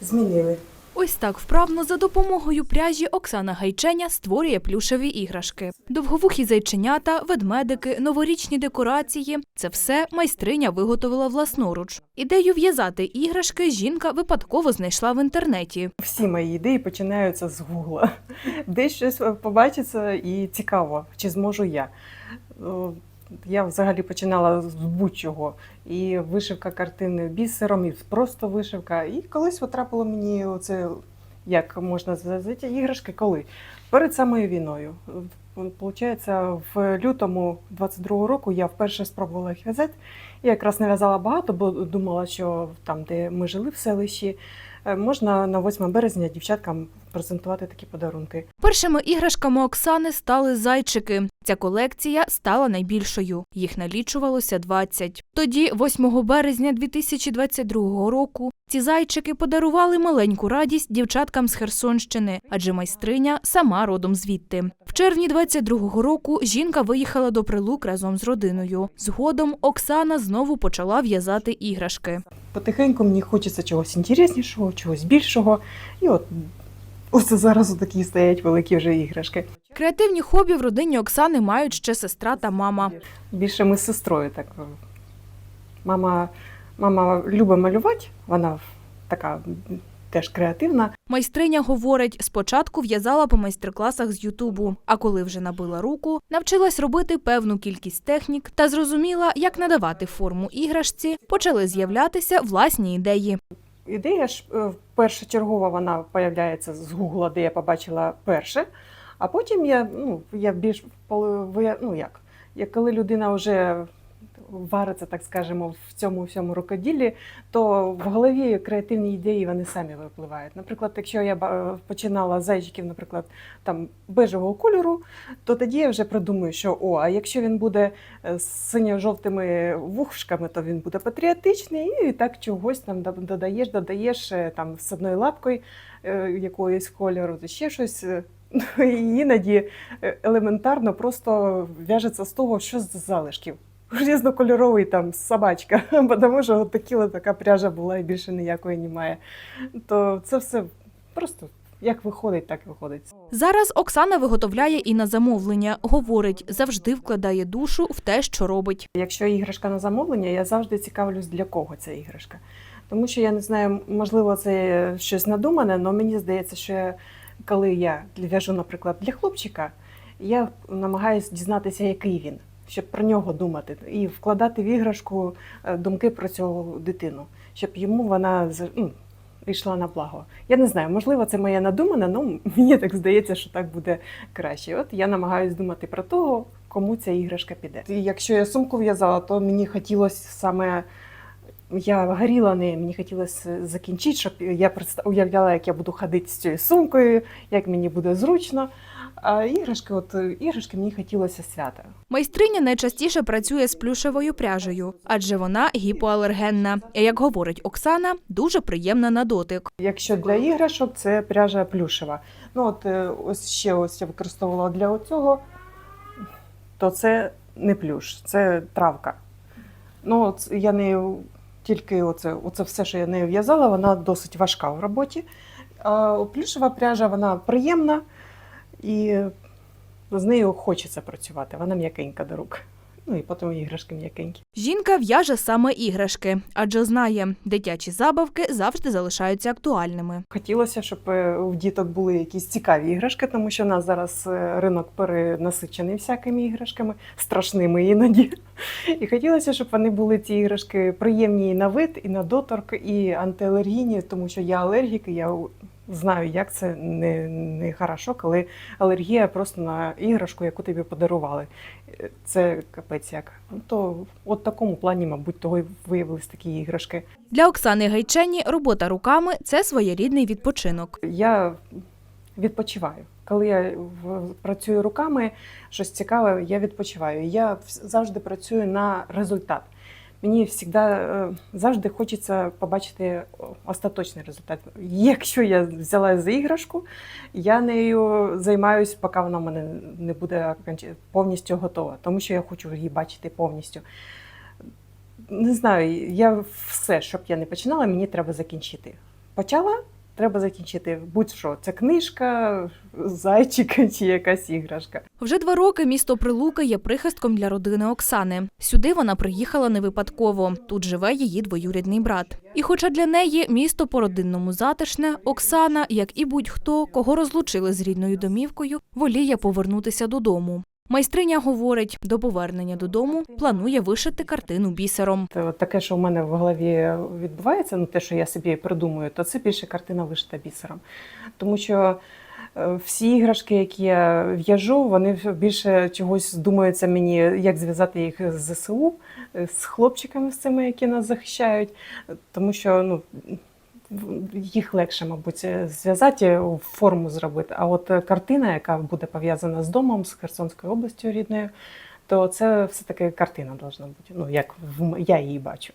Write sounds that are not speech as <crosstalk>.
змінили. Ось так вправно за допомогою пряжі Оксана Гайченя створює плюшеві іграшки. Довговухі зайченята, ведмедики, новорічні декорації це все майстриня виготовила власноруч. Ідею в'язати іграшки жінка випадково знайшла в інтернеті. Всі мої ідеї починаються з гугла. Десь щось побачиться і цікаво, чи зможу я. Я взагалі починала з будь-чого. І вишивка картини бісером, і просто вишивка. І колись потрапило мені оце, як можна зв'язати іграшки, коли? Перед самою війною. Получається, в лютому 22-го року я вперше спробувала їх в'язати. Я якраз не в'язала багато, бо думала, що там, де ми жили в селищі, можна на 8 березня дівчаткам презентувати такі подарунки. Першими іграшками Оксани стали зайчики. Ця колекція стала найбільшою. Їх налічувалося 20. Тоді, 8 березня 2022 року, ці зайчики подарували маленьку радість дівчаткам з Херсонщини, адже майстриня сама родом звідти. В червні 22 року жінка виїхала до Прилук разом з родиною. Згодом Оксана знову почала в'язати іграшки. Потихеньку мені хочеться чогось інтереснішого, чогось більшого. І от оце зараз такі стоять великі вже іграшки. Креативні хобі в родині Оксани мають ще сестра та мама. Більше ми з сестрою так. е, Мама, мама любить малювати, вона така теж креативна. Майстриня говорить, спочатку в'язала по майстер-класах з Ютубу, а коли вже набила руку, навчилась робити певну кількість технік та зрозуміла, як надавати форму іграшці, почали з'являтися власні ідеї. Ідея ж е, першочергова вона появляється з Гугла, де я побачила перше. А потім я, ну, я більш ну як, як коли людина вже вариться, так скажемо, в цьому всьому рукоділлі, то в голові креативні ідеї вони самі випливають. Наприклад, якщо я починала зайчиків, наприклад, там бежевого кольору, то тоді я вже придумую, що о, а якщо він буде е, з синьо-жовтими вушками, то він буде патріотичний, і так чогось там додаєш, додаєш е, там з одною лапкою е, якоїсь кольору, ще щось. <laughs> і іноді елементарно просто в'яжеться з того, що з залишків. Різнокольоровий там собачка, <laughs> бо тому що от такі от така пряжа була і більше ніякої немає. То це все просто як виходить, так і виходить. Зараз Оксана виготовляє і на замовлення. Говорить, завжди вкладає душу в те, що робить. Якщо іграшка на замовлення, я завжди цікавлюсь, для кого ця іграшка. Тому що я не знаю, можливо, це щось надумане, але мені здається, що коли я в'яжу, наприклад, для хлопчика, я намагаюся дізнатися, який він, щоб про нього думати і вкладати в іграшку е, думки про цю дитину, щоб йому вона ну, йшла на благо. Я не знаю, можливо, це моє надумане, але мені так здається, що так буде краще. От я намагаюся думати про того, кому ця іграшка піде. І якщо я сумку в'язала, то мені хотілося саме. Я горіла нею, мені хотілося закінчити, щоб я уявляла, як я буду ходити з цією сумкою, як мені буде зручно. А іграшки, от іграшки мені хотілося свята. Майстриня найчастіше працює з плюшевою пряжею, адже вона гіпоалергенна. І, як говорить Оксана, дуже приємна на дотик. Якщо для іграшок, це пряжа плюшева. Ну от е, ось ще ось я використовувала для оцього, то це не плюш, це травка. Ну, от я нею тільки оце, оце все, що я нею в'язала, вона досить важка в роботі. А плюшева пряжа вона приємна і з нею хочеться працювати. Вона м'якенька до рук. Ну і потім іграшки м'якенькі. Жінка в'яже саме іграшки, адже знає, дитячі забавки завжди залишаються актуальними. Хотілося, щоб е, у діток були якісь цікаві іграшки, тому що у нас зараз е, ринок перенасичений всякими іграшками, страшними іноді. <laughs> І хотілося, щоб вони були ці іграшки приємні і на вид, і на доторк, і антиалергійні, тому що я алергік, і я знаю, як це не, не хорошо, коли алергія просто на іграшку, яку тобі подарували. Е, Це капець як. Ну, То от в такому плані, мабуть, того й виявились такі іграшки. Для Оксани Гайчені робота руками це своєрідний відпочинок. Я відпочиваю. Коли я працюю руками, щось цікаве, я відпочиваю. Я завжди працюю на результат. Мені завжди, е, завжди хочеться побачити остаточний результат. Якщо я взяла за іграшку, я нею займаюся, поки вона мене не буде повністю готова, тому що я хочу її бачити повністю. Не знаю, я все, щоб я не починала, мені треба закінчити. почала, треба закінчити будь-що. Це книжка, зайчик чи якась іграшка. Вже два роки місто Прилука є прихистком для родини Оксани. Сюди вона приїхала не випадково. Тут живе її двоюрідний брат. І хоча для неї місто по-родинному затишне, Оксана, як і будь-хто, кого розлучили з рідною домівкою, воліє повернутися додому. Майстриня говорить, до повернення додому планує вишити картину бісером. Таке, що в мене в голові відбувається, ну те, що я собі придумую, то це більше картина вишита бісером. Тому що е, всі іграшки, які я в'яжу, вони більше чогось думаються мені, як зв'язати їх з ЗСУ, з хлопчиками з цими, які нас захищають. Тому що ну, їх легше, мабуть, зв'язати, форму зробити. А от е, картина, яка буде пов'язана з домом, з Херсонською областю рідною, то це все-таки картина должна бути. Ну, як в я її бачу.